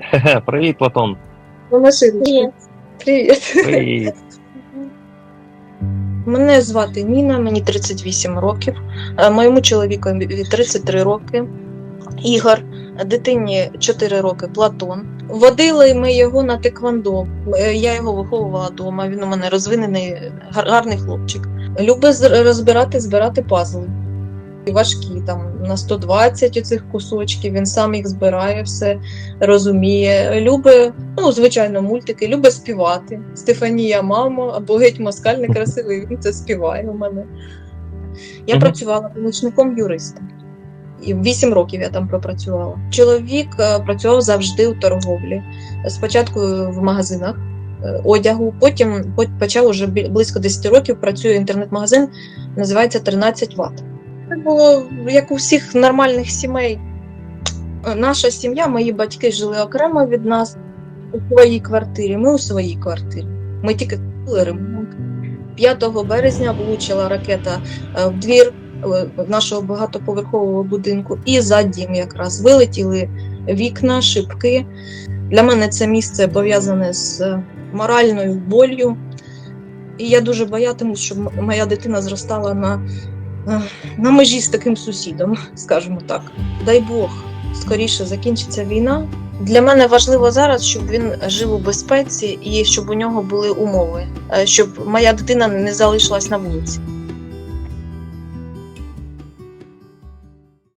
Хе-хе, Привіт, Платон. Машиночку. Привіт. Привіт. Привіт. Мене звати Ніна, мені 38 років. Е, Моєму чоловікові 33 роки. Ігор, дитині 4 роки Платон. Водили ми його на теквандо. Е, Я його виховувала вдома. Він у мене розвинений, гарний хлопчик. Любить з- розбирати, збирати пазли. Важкі там на 120 оцих кусочків. Він сам їх збирає, все розуміє. Любить, ну, звичайно, мультики, любить співати. Стефанія, мамо, або геть москаль некрасивий, він це співає у мене. Я Мгм. працювала помічником юриста. І вісім років я там пропрацювала. Чоловік е, працював завжди у торговлі. Спочатку в магазинах е, одягу, потім по- почав уже близько 10 років працює інтернет-магазин, називається 13 Вт. Було як у всіх нормальних сімей. Наша сім'я, мої батьки жили окремо від нас у своїй квартирі. Ми у своїй квартирі. Ми тільки купили ремонт. 5 березня влучила ракета е, в двір е, нашого багатоповерхового будинку і за дім якраз вилетіли вікна, шибки. Для мене це місце пов'язане з е, моральною болью. І я дуже боятимусь, щоб моя дитина зростала на, на межі з таким сусідом, скажімо так. Дай Бог, скоріше закінчиться війна. Для мене важливо зараз, щоб він жив у безпеці і щоб у нього були умови, е, щоб моя дитина не залишилась на вулиці.